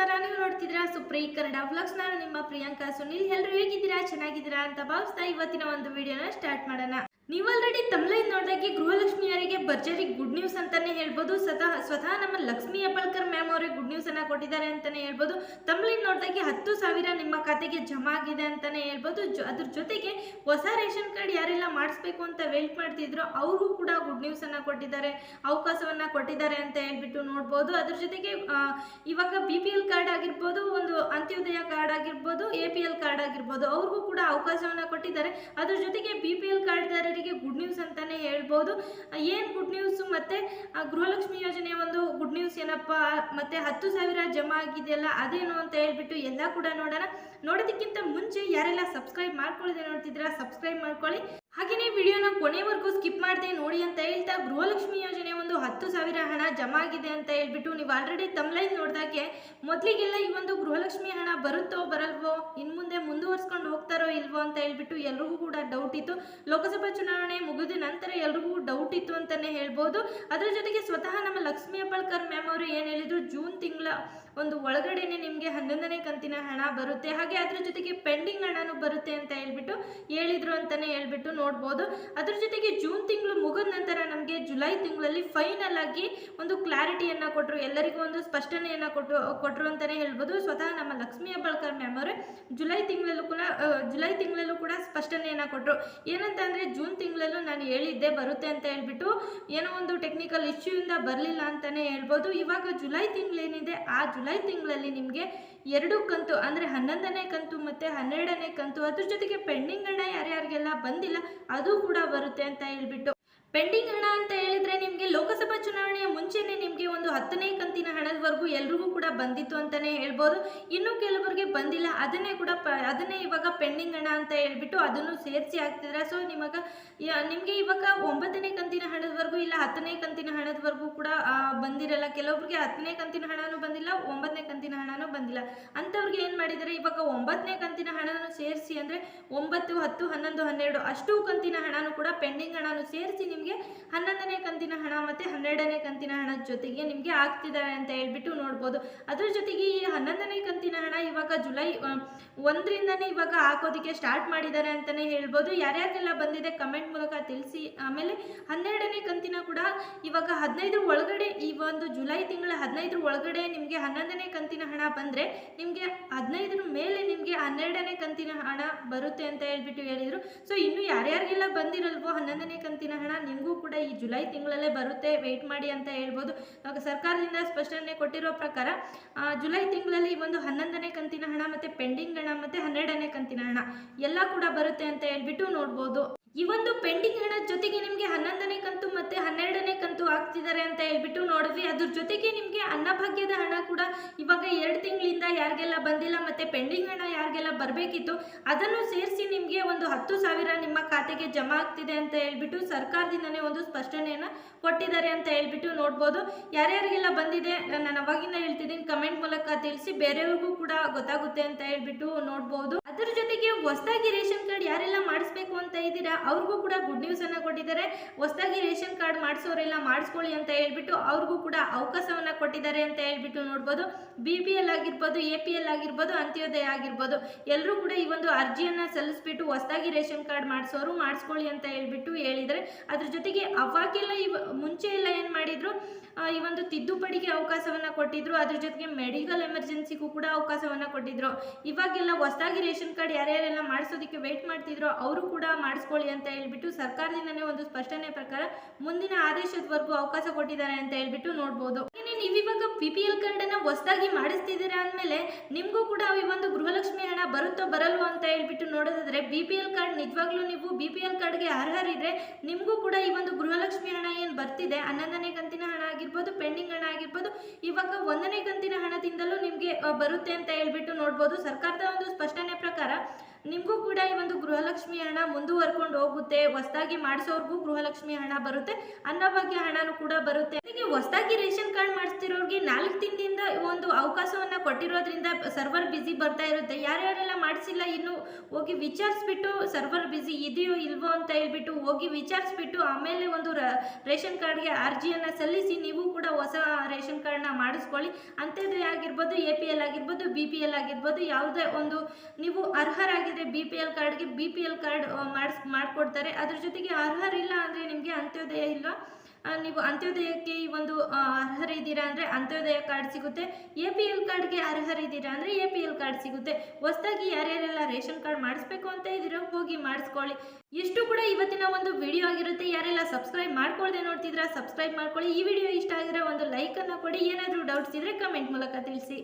ನಮಸ್ಕಾರ ನೀವು ನೋಡ್ತಿದ್ದೀರಾ ಸುಪ್ರೀ ಕನ್ನಡ ಬ್ಲಾಗ್ಸ್ ನಾನು ನಿಮ್ಮ ಪ್ರಿಯಾಂಕಾ ಸುನಿಲ್. ಎಲ್ಲರೂ ಹೇಗಿದ್ದೀರಾ? ಚೆನ್ನಾಗಿದ್ದೀರಾ ಅಂತ ಭಾವಿಸ್ತಾ ಇವತ್ತಿನ ಒಂದು ವಿಡಿಯೋನ ಸ್ಟಾರ್ಟ್ ಮಾಡೋಣ. ನೀವು ಆಲ್ರೆಡಿ ತಮ್ಲೈನ್ ನೋಡಿದಾಗೆ ಗೃಹಲಕ್ಷ್ಮಿಯರಿಗೆ ಭರ್ಜರಿ ಗುಡ್ ನ್ಯೂಸ್ ಅಂತಾನೆ ಹೇಳ್ಬೋದು. ಸ್ವತಃ ಸ್ವತಃ ನಮ್ಮ ಲಕ್ಷ್ಮಿ ಹೆಬ್ಬಾಳ್ಕರ್ ಮ್ಯಾಮ್ ಅವರಿಗೆ ಗುಡ್ ನ್ಯೂಸ್ ಅನ್ನ ಕೊಟ್ಟಿದ್ದಾರೆ ಅಂತಾನೆ ಹೇಳ್ಬೋದು. ತಮ್ಮಲ್ಲಿ ನೋಡಿದಾಗೆ ಹತ್ತು ಸಾವಿರ ನಿಮ್ಮ ಖಾತೆಗೆ ಜಮಾ ಆಗಿದೆ ಅಂತಾನೆ ಹೇಳ್ಬೋದು. ಅದ್ರ ಜೊತೆಗೆ ಹೊಸ ರೇಷನ್ ಕಾರ್ಡ್ ಯಾರೆಲ್ಲ ಮಾಡಿಸ್ಬೇಕು ಅಂತ ವೇಟ್ ಮಾಡ್ತಿದ್ರು ಅವ್ರಿಗೂ ಕೂಡ ಗುಡ್ ನ್ಯೂಸ್ ಅನ್ನ ಕೊಟ್ಟಿದ್ದಾರೆ. ಅವಕಾಶವನ್ನ ಕೊಟ್ಟಿದ್ದಾರೆ ಅಂತ ಹೇಳ್ಬಿಟ್ಟು ನೋಡ್ಬೋದು. ಅದ್ರ ಜೊತೆಗೆ ಇವಾಗ ಬಿ ಪಿ ಎಲ್ ಕಾರ್ಡ್ ಆಗಿರ್ಬೋದು, ಒಂದು ಅಂತ್ಯೋದಯ ಕಾರ್ಡ್ ಆಗಿರ್ಬೋದು ಎ ಪಿ ಎಲ್ ಕಾರ್ಡ್ ಆಗಿರ್ಬೋದು, ಅವ್ರಿಗೂ ಕೂಡ ಅವಕಾಶವನ್ನ ಕೊಟ್ಟಿದ್ದಾರೆ. ಅದ್ರ ಜೊತೆಗೆ ಬಿ ಪಿ ಎಲ್ ಕಾರ್ಡ್ದಾರರಿಗೆ ಗುಡ್ ನ್ಯೂಸ್ ಅಂತಾನೆ ಹೇಳ್ಬೋದು. ಏನು ಗುಡ್ ನ್ಯೂಸ್ ಮತ್ತೆ ಗೃಹಲಕ್ಷ್ಮಿ ಯೋಜನೆ ಒಂದು ಗುಡ್ ನ್ಯೂಸ್ ಏನಪ್ಪ? ಮತ್ತೆ ಹತ್ತು ಸಾವಿರ ಜಮಾ ಆಗಿದೆಯಲ್ಲ, ಅದೇನು ಅಂತ ಹೇಳ್ಬಿಟ್ಟು ಎಲ್ಲ ಕೂಡ ನೋಡೋಣ. ನೋಡೋದಕ್ಕಿಂತ ಮುಂಚೆ ಯಾರೆಲ್ಲ ಸಬ್ಸ್ಕ್ರೈಬ್ ಮಾಡ್ಕೊಳ್ಳದೆ ನೋಡ್ತಿದ್ದೀರಾ ಸಬ್ಸ್ಕ್ರೈಬ್ ಮಾಡ್ಕೊಳ್ಳಿ. ಹಾಗೆಯೇ ವಿಡಿಯೋನ ಕೊನೆವರೆಗೂ ಸ್ಕಿಪ್ ಮಾಡದೆ ನೋಡಿ ಅಂತ ಹೇಳ್ತಾ ಗೃಹಲಕ್ಷ್ಮಿ ಯೋಜನೆ ಒಂದು ಹತ್ತು ಸಾವಿರ ಹಣ ಜಮಾ ಆಗಿದೆ ಅಂತ ಹೇಳ್ಬಿಟ್ಟು ನೀವು ಆಲ್ರೆಡಿ ತಮ್ಲೈನ್ ನೋಡಿದಾಗೆ ಮೊದಲಿಗೆಲ್ಲ ಈ ಒಂದು ಗೃಹಲಕ್ಷ್ಮಿ ಹಣ ಬರುತ್ತೋ ಬರಲ್ವೋ? ಇನ್ನು ಮುಂದುವರ್ಸ್ಕೊಂಡು ಹೋಗ್ತಾರೋ ಇಲ್ವೋ ಅಂತ ಹೇಳ್ಬಿಟ್ಟು ಎಲ್ರಿಗೂ ಕೂಡ ಡೌಟ್ ಇತ್ತು. ಲೋಕಸಭಾ ಚುನಾವಣೆ ಮುಗಿದ ನಂತರ ಎಲ್ರಿಗೂ ಡೌಟ್ ಇತ್ತು ಅಂತಾನೆ ಹೇಳ್ಬೋದು. ಅದರ ಜೊತೆಗೆ ಸ್ವತಃ ನಮ್ಮ ಲಕ್ಷ್ಮಿ ಅಬ್ಬಳ್ಕರ್ ಮ್ಯಾಮ್ ಅವರು ಏನು ಹೇಳಿದ್ರು, ಜೂನ್ ತಿಂಗಳ ಒಂದು ಒಳಗಡೆನೆ ನಿಮಗೆ ಹನ್ನೊಂದನೇ ಕಂತಿನ ಹಣ ಬರುತ್ತೆ. ಹಾಗೆ ಅದರ ಜೊತೆಗೆ ಪೆಂಡಿಂಗ್ ಹಣನೂ ಬರುತ್ತೆ ಅಂತ ಹೇಳ್ಬಿಟ್ಟು ಹೇಳಿದ್ರು ಅಂತಾನೆ ಹೇಳ್ಬಿಟ್ಟು ನೋಡ್ಬೋದು. ಅದ್ರ ಜೊತೆಗೆ ಜೂನ್ ತಿಂಗಳು ಮುಗಿದ ನಂತರ ನಮಗೆ ಜುಲೈ ತಿಂಗಳಲ್ಲಿ ಫೈನಲ್ ಆಗಿ ಒಂದು ಕ್ಲಾರಿಟಿಯನ್ನು ಕೊಟ್ಟರು ಎಲ್ಲರಿಗೂ ಒಂದು ಸ್ಪಷ್ಟನೆಯನ್ನು ಕೊಟ್ಟು ಕೊಟ್ಟರು ಅಂತಲೇ ಹೇಳ್ಬೋದು. ಸ್ವತಃ ನಮ್ಮ ಲಕ್ಷ್ಮಿ ಅಬ್ಬಳ್ಕರ್ ಮ್ಯಾಮ್ ಅವರು ಜುಲೈ ತಿಂಗಳಲ್ಲೂ ಕೂಡ ಜುಲೈ ತಿಂಗಳಲ್ಲೂ ಕೂಡ ಸ್ಪಷ್ಟನೆಯನ್ನು ಕೊಟ್ಟರು ಏನಂತ ಅಂದರೆ ಜೂನ್ ತಿಂಗಳಲ್ಲೂ ನಾನು ಹೇಳಿದ್ದೆ ಬರುತ್ತೆ ಅಂತ ಹೇಳ್ಬಿಟ್ಟು, ಏನೋ ಒಂದು ಟೆಕ್ನಿಕಲ್ ಇಶ್ಯೂಯಿಂದ ಬರಲಿಲ್ಲ ಅಂತಲೇ ಹೇಳ್ಬೋದು. ಇವಾಗ ಜುಲೈ ತಿಂಗಳೇನಿದೆ, ಆ ಜುಲೈ ತಿಂಗಳಲ್ಲಿ ನಿಮಗೆ ಎರಡು ಕಂತು, ಅಂದರೆ ಹನ್ನೊಂದನೇ ಕಂತು ಮತ್ತು ಹನ್ನೆರಡನೇ ಕಂತು, ಅದ್ರ ಜೊತೆಗೆ ಪೆಂಡಿಂಗ್ ಹಣ ಯಾರ್ಯಾರಿಗೆಲ್ಲ ಬಂದಿಲ್ಲ, ಅದು ಕೂಡ ಬರುತ್ತೆ ಅಂತ ಹೇಳ್ಬಿಟ್ಟು. ಪೆಂಡಿಂಗ್ ಹಣ ಅಂತ ಹೇಳಿದ್ರೆ ನಿಮಗೆ ಲೋಕಸಭಾ ಚುನಾವಣೆಯ ಮುಂಚೆನೆ ನಿಮಗೆ ಒಂದು ಹತ್ತನೇ ಕಂತಿನ ಹಣದವರೆಗೂ ಎಲ್ರಿಗೂ ಕೂಡ ಬಂದಿತ್ತು ಅಂತಲೇ ಹೇಳ್ಬೋದು. ಇನ್ನೂ ಕೆಲವರಿಗೆ ಬಂದಿಲ್ಲ. ಅದನ್ನೇ ಕೂಡ ಪ, ಅದನ್ನೇ ಇವಾಗ ಪೆಂಡಿಂಗ್ ಹಣ ಅಂತ ಹೇಳ್ಬಿಟ್ಟು ಅದನ್ನು ಸೇರಿಸಿ ಹಾಕ್ತಿದ್ರೆ ಸೊ ನಿಮಗೆ ನಿಮಗೆ ಇವಾಗ ಒಂಬತ್ತನೇ ಕಂತಿನ ಹಣದವರೆಗೂ ಇಲ್ಲ, ಹತ್ತನೇ ಕಂತಿನ ಹಣದವರೆಗೂ ಕೂಡ ಬಂದಿರಲ್ಲ. ಕೆಲವೊಬ್ರಿಗೆ ಹತ್ತನೇ ಕಂತಿನ ಹಣನೂ ಬಂದಿಲ್ಲ, ಒಂಬತ್ತನೇ ಕಂತಿನ ಹಣನೂ ಬಂದಿಲ್ಲ. ಅಂಥವ್ರಿಗೆ ಏನು ಮಾಡಿದರೆ? ಇವಾಗ ಒಂಬತ್ತನೇ ಕಂತಿನ ಹಣನೂ ಸೇರಿಸಿ ಅಂದರೆ ಒಂಬತ್ತು, ಹತ್ತು, ಹನ್ನೊಂದು, ಹನ್ನೆರಡು ಅಷ್ಟು ಕಂತಿನ ಹಣನೂ ಕೂಡ ಪೆಂಡಿಂಗ್ ಹಣನೂ ಸೇರಿಸಿ ಹನ್ನೊಂದನೇ ಕಂತಿನ ಹಣ ಮತ್ತು ಹನ್ನೆರಡನೇ ಕಂತಿನ ಹಣ ಜೊತೆಗೆ ನಿಮಗೆ ಆಗ್ತಿದ್ದಾರೆ ಅಂತ ಹೇಳ್ಬಿಟ್ಟು ನೋಡ್ಬೋದು. ಅದ್ರ ಜೊತೆಗೆ ಈ ಹನ್ನೊಂದನೇ ಕಂತಿನ ಹಣ ಇವಾಗ ಜುಲೈ ಒಂದರಿಂದನೇ ಇವಾಗ ಹಾಕೋದಕ್ಕೆ ಸ್ಟಾರ್ಟ್ ಮಾಡಿದ್ದಾರೆ ಅಂತಲೇ ಹೇಳ್ಬೋದು. ಯಾರ್ಯಾರಿಗೆಲ್ಲ ಬಂದಿದೆ ಕಮೆಂಟ್ ಮೂಲಕ ತಿಳಿಸಿ. ಆಮೇಲೆ ಹನ್ನೆರಡನೇ ಕಂತಿನ ಕೂಡ ಇವಾಗ ಹದಿನೈದರ ಒಳಗಡೆ, ಈ ಒಂದು ಜುಲೈ ತಿಂಗಳ ಹದಿನೈದರ ಒಳಗಡೆ ನಿಮಗೆ ಹನ್ನೊಂದನೇ ಕಂತಿನ ಹಣ ಬಂದರೆ ನಿಮಗೆ ಹದಿನೈದರ ಮೇಲೆ ನಿಮಗೆ ಹನ್ನೆರಡನೇ ಕಂತಿನ ಹಣ ಬರುತ್ತೆ ಅಂತ ಹೇಳ್ಬಿಟ್ಟು ಹೇಳಿದರು. ಸೊ ಇನ್ನು ಯಾರ್ಯಾರಿಗೆಲ್ಲ ಬಂದಿರಲ್ವೋ ಹನ್ನೊಂದನೇ ಕಂತಿನ ಹಣ ನಿಮಗೂ ಕೂಡ ಈ ಜುಲೈ ತಿಂಗಳಲ್ಲೇ ಬರುತ್ತೆ ವೆಯ್ಟ್ ಮಾಡಿ ಅಂತ ಹೇಳ್ಬೋದು. ಇವಾಗ ಸರ್ಕಾರದಿಂದ ಸ್ಪಷ್ಟನೆ ಕೊಟ್ಟಿರೋ ಪ್ರಕಾರ ಜುಲೈ ತಿಂಗಳಲ್ಲಿ ಒಂದು ಹನ್ನೊಂದನೇ ಕಂತಿನ ಹಣ ಮತ್ತು ಪೆಂಡಿಂಗ್ ಹಣ ಮತ್ತು ಹನ್ನೆರಡನೇ ಕಂತಿನ ಹಣ ಎಲ್ಲ ಕೂಡ ಬರುತ್ತೆ ಅಂತ ಹೇಳ್ಬಿಟ್ಟು ನೋಡ್ಬೋದು. ಈ ಒಂದು ಪೆಂಡಿಂಗ್ ಹಣದ ಜೊತೆಗೆ ನಿಮಗೆ ಹನ್ನೊಂದನೇ ಕಂತು ಮತ್ತೆ ಹನ್ನೆರಡನೇ ಕಂತು ಹಾಕ್ತಿದ್ದಾರೆ ಅಂತ ಹೇಳ್ಬಿಟ್ಟು ನೋಡಿದ್ವಿ. ಅದ್ರ ಜೊತೆಗೆ ನಿಮಗೆ ಅನ್ನಭಾಗ್ಯದ ಹಣ ಕೂಡ ಇವಾಗ ಎರಡು ತಿಂಗಳಿಂದ ಯಾರಿಗೆಲ್ಲ ಬಂದಿಲ್ಲ ಮತ್ತೆ ಪೆಂಡಿಂಗ್ ಹಣ ಯಾರಿಗೆಲ್ಲ ಬರಬೇಕಿತ್ತು, ಅದನ್ನು ಸೇರಿಸಿ ನಿಮಗೆ ಒಂದು ಹತ್ತು ಸಾವಿರ ನಿಮ್ಮ ಖಾತೆಗೆ ಜಮಾ ಆಗ್ತಿದೆ ಅಂತ ಹೇಳ್ಬಿಟ್ಟು ಸರ್ಕಾರದಿಂದನೇ ಒಂದು ಸ್ಪಷ್ಟನೆಯನ್ನು ಕೊಟ್ಟಿದ್ದಾರೆ ಅಂತ ಹೇಳ್ಬಿಟ್ಟು ನೋಡ್ಬೋದು. ಯಾರ್ಯಾರಿಗೆಲ್ಲ ಬಂದಿದೆ ನಾನು ಅವಾಗಿಂದ ಹೇಳ್ತಿದ್ದೀನಿ ಕಮೆಂಟ್ ಮೂಲಕ ತಿಳಿಸಿ ಬೇರೆಯವ್ರಿಗೂ ಕೂಡ ಗೊತ್ತಾಗುತ್ತೆ ಅಂತ ಹೇಳ್ಬಿಟ್ಟು ನೋಡ್ಬೋದು. ಅದ್ರ ಜೊತೆಗೆ ಹೊಸದಾಗಿ ರೇಷನ್ ಕಾರ್ಡ್ ಯಾರೆಲ್ಲ ಮಾಡಿಸ್ಬೇಕು ಅಂತ ಇದ್ದೀರಾ ಅವ್ರಿಗೂ ಕೂಡ ಗುಡ್ ನ್ಯೂಸ್ ಅನ್ನ ಕೊಟ್ಟಿದ್ದಾರೆ. ಹೊಸದಾಗಿ ರೇಷನ್ ಕಾರ್ಡ್ ಮಾಡಿಸೋರೆಲ್ಲ ಮಾಡಿಸ್ಕೊಳ್ಳಿ ಅಂತ ಹೇಳ್ಬಿಟ್ಟು ಅವ್ರಿಗೂ ಕೂಡ ಅವಕಾಶವನ್ನ ಕೊಟ್ಟಿದ್ದಾರೆ ಅಂತ ಹೇಳ್ಬಿಟ್ಟು ನೋಡ್ಬೋದು. ಬಿ ಪಿ ಎಲ್ ಆಗಿರ್ಬೋದು ಎ ಪಿ ಎಲ್ ಆಗಿರ್ಬೋದು, ಅಂತ್ಯೋದಯ ಆಗಿರ್ಬೋದು. ಎಲ್ಲರೂ ಕೂಡ ಈ ಒಂದು ಅರ್ಜಿಯನ್ನ ಸಲ್ಲಿಸ್ಬಿಟ್ಟು ಹೊಸದಾಗಿ ರೇಷನ್ ಕಾರ್ಡ್ ಮಾಡಿಸೋರು ಮಾಡಿಸ್ಕೊಳ್ಳಿ ಅಂತ ಹೇಳ್ಬಿಟ್ಟು ಹೇಳಿದರೆ ಅದ್ರ ಜೊತೆಗೆ ಅವಾಗೆಲ್ಲ ಇವ ಮುಂಚೆ ಎಲ್ಲ ಏನು ಮಾಡಿದ್ರು? ಈ ಒಂದು ತಿದ್ದುಪಡಿಗೆ ಅವಕಾಶವನ್ನ ಕೊಟ್ಟಿದ್ರು. ಅದ್ರ ಜೊತೆಗೆ ಮೆಡಿಕಲ್ ಎಮರ್ಜೆನ್ಸಿಗೂ ಕೂಡ ಅವಕಾಶವನ್ನ ಕೊಟ್ಟಿದ್ರು. ಇವಾಗೆಲ್ಲ ಹೊಸದಾಗಿ ರೇಷನ್ ಕಾರ್ಡ್ ಯಾರ್ಯಾರೆಲ್ಲ ಮಾಡಿಸೋದಕ್ಕೆ ವೇಟ್ ಮಾಡ್ತಿದ್ರು, ಅವರು ಕೂಡ ಮಾಡಿಸ್ಕೊಳ್ಳಿ ಅಂತ ಹೇಳ್ಬಿಟ್ಟು ಸರ್ಕಾರದಿಂದನೇ ಒಂದು ಸ್ಪಷ್ಟನೆ ಪ್ರಕಾರ ಮುಂದಿನ ಆದೇಶದವರೆಗೂ ಅವಕಾಶ ಕೊಟ್ಟಿದ್ದಾರೆ ಅಂತ ಹೇಳ್ಬಿಟ್ಟು ನೋಡ್ಬೋದು. ನೀವು ಇವಾಗ ಪಿ ಪಿ ಕಾರ್ಡ್ ಅನ್ನ ಹೊಸದಾಗಿ ಮಾಡಿಸ್ತಿದ್ದೀರಾ ಅಂದಮೇಲೆ ನಿಮಗೂ ಕೂಡ ಈ ಒಂದು ಗೃಹಲಕ್ಷ್ಮಿ ಹಣ ಬರುತ್ತೋ ಬರಲ್ವೋ ಅಂತ ಹೇಳ್ಬಿಟ್ಟು ನೋಡೋದಾದ್ರೆ ಬಿ ಪಿ ಎಲ್ ಕಾರ್ಡ್ ನಿಜವಾಗ್ಲೂ ನೀವು ಬಿ ಪಿ ಎಲ್ ಕಾರ್ಡ್ಗೆ ಅರ್ಹರಿದ್ರೆ ನಿಮಗೂ ಕೂಡ ಈ ಒಂದು ಗೃಹಲಕ್ಷ್ಮಿ ಹಣ ಏನು ಬರ್ತಿದೆ? ಹನ್ನೊಂದನೇ ಕಂತಿನ ಹಣ ಆಗಿರ್ಬೋದು, ಪೆಂಡಿಂಗ್ ಹಣ ಆಗಿರ್ಬೋದು, ಇವಾಗ ಒಂದನೇ ಕಂತಿನ ಹಣದಿಂದಲೂ ನಿಮಗೆ ಬರುತ್ತೆ ಅಂತ ಹೇಳ್ಬಿಟ್ಟು ನೋಡ್ಬೋದು. ಸರ್ಕಾರದ ಒಂದು ಸ್ಪಷ್ಟನೆ ಪ್ರಕಾರ ನಿಮಗೂ ಕೂಡ ಈ ಒಂದು ಗೃಹಲಕ್ಷ್ಮಿ ಹಣ ಮುಂದುವರ್ಕೊಂಡು ಹೋಗುತ್ತೆ. ಹೊಸದಾಗಿ ಮಾಡಿಸೋರ್ಗೂ ಗೃಹಲಕ್ಷ್ಮಿ ಹಣ ಬರುತ್ತೆ. ಅನ್ನ ಅನ್ನಭಾಗ್ಯ ಹಣನೂ ಕೂಡ ಬರುತ್ತೆ. ಹೀಗೆ ಹೊಸದಾಗಿ ರೇಷನ್ ಕಾರ್ಡ್ ಮಾಡಿಸ್ತಿರೋರಿಗೆ ನಾಲ್ಕು ತಿಂಗಳಿಂದ ಒಂದು ಅವಕಾಶವನ್ನ ಕೊಟ್ಟಿರೋದ್ರಿಂದ ಸರ್ವರ್ ಬ್ಯುಸಿ ಬರ್ತಾ ಇರುತ್ತೆ. ಯಾರ್ಯಾರೆಲ್ಲ ಮಾಡಿಸಿಲ್ಲ ಇನ್ನು ಹೋಗಿ ವಿಚಾರಿಸ್ಬಿಟ್ಟು ಸರ್ವರ್ ಬ್ಯುಸಿ ಇದೆಯೋ ಇಲ್ವೋ ಅಂತ ಹೇಳ್ಬಿಟ್ಟು ಹೋಗಿ ವಿಚಾರಿಸ್ಬಿಟ್ಟು ಆಮೇಲೆ ಒಂದು ರೇಷನ್ ಕಾರ್ಡ್ಗೆ ಅರ್ಜಿಯನ್ನು ಸಲ್ಲಿಸಿ ನೀವು ಕೂಡ ಹೊಸ ರೇಷನ್ ಕಾರ್ಡ್ನ ಮಾಡಿಸ್ಕೊಳ್ಳಿ. ಅಂಥದ್ದೇ ಆಗಿರ್ಬೋದು ಎ ಪಿ ಎಲ್ ಆಗಿರ್ಬೋದು ಬಿ ಪಿ ಎಲ್ ಆಗಿರ್ಬೋದು ಯಾವುದೇ ಒಂದು ನೀವು ಅರ್ಹರಾಗಿದ್ರೆ ಬಿ ಪಿ ಎಲ್ ಕಾರ್ಡ್ಗೆ ಬಿ ಪಿ ಎಲ್ ಕಾರ್ಡ್ ಮಾಡಿಸ್, ಮಾಡಿಕೊಡ್ತಾರೆ. ಅದ್ರ ಜೊತೆಗೆ ಅರ್ಹರಿಲ್ಲ ಅಂದರೆ ನಿಮಗೆ ಅಂತ್ಯೋದಯ ಇಲ್ಲ ನೀವು ಅಂತ್ಯೋದಯಕ್ಕೆ ಈ ಒಂದು ಅರ್ಹರಿದ್ದೀರಾ ಅಂದರೆ ಅಂತ್ಯೋದಯ ಕಾರ್ಡ್ ಸಿಗುತ್ತೆ. ಎ ಪಿ ಎಲ್ ಕಾರ್ಡ್ಗೆ ಅರ್ಹರಿದ್ದೀರಾ ಅಂದರೆ ಎ ಪಿ ಎಲ್ ಕಾರ್ಡ್ ಸಿಗುತ್ತೆ. ಹೊಸದಾಗಿ ಯಾರ್ಯಾರೆಲ್ಲ ರೇಷನ್ ಕಾರ್ಡ್ ಮಾಡಿಸ್ಬೇಕು ಅಂತ ಇದ್ದೀರೋ ಹೋಗಿ ಮಾಡಿಸ್ಕೊಳ್ಳಿ. ಇಷ್ಟು ಕೂಡ ಇವತ್ತಿನ ಒಂದು ವಿಡಿಯೋ ಆಗಿರುತ್ತೆ. ಯಾರೆಲ್ಲ ಸಬ್ಸ್ಕ್ರೈಬ್ ಮಾಡ್ಕೊಳ್ಳದೆ ನೋಡ್ತಿದ್ರ ಸಬ್ಸ್ಕ್ರೈಬ್ ಮಾಡ್ಕೊಳ್ಳಿ. ಈ ವಿಡಿಯೋ ಇಷ್ಟ ಆಗಿರೋ ಒಂದು ಲೈಕನ್ನು ಕೊಡಿ. ಏನಾದರೂ ಡೌಟ್ಸ್ ಇದ್ದರೆ ಕಮೆಂಟ್ ಮೂಲಕ ತಿಳಿಸಿ.